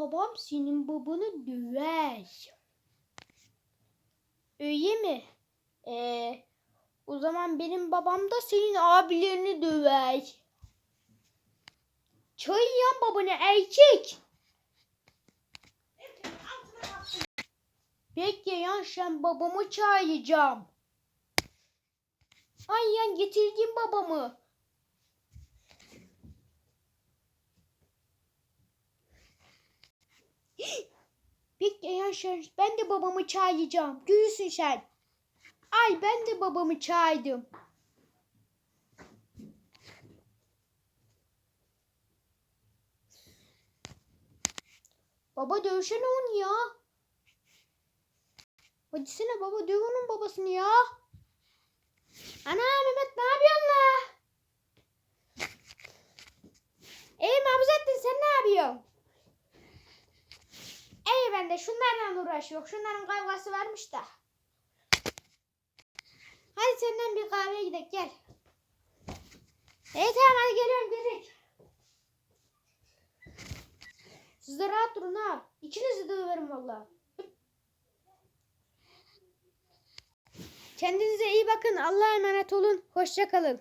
babam senin babanı döver. Öyle mi? Ee, o zaman benim babam da senin abilerini döver. Çay yiyen babana erkek. Ya sen babamı çağıracağım. Ay ya getirdim babamı. Peki ya sen ben de babamı çağıracağım. Görürsün sen. Ay ben de babamı çağırdım. Baba dövsene onu ya. Hadi sene baba döv onun babasını ya. De şunlarla uğraşıyor. Şunların kavgası varmış da. Hadi senden bir kahveye gidelim gel. İyi tamam hadi geliyorum gidelim. Siz de rahat durun ha. İkinizi de döverim valla. Kendinize iyi bakın. Allah'a emanet olun. Hoşça kalın.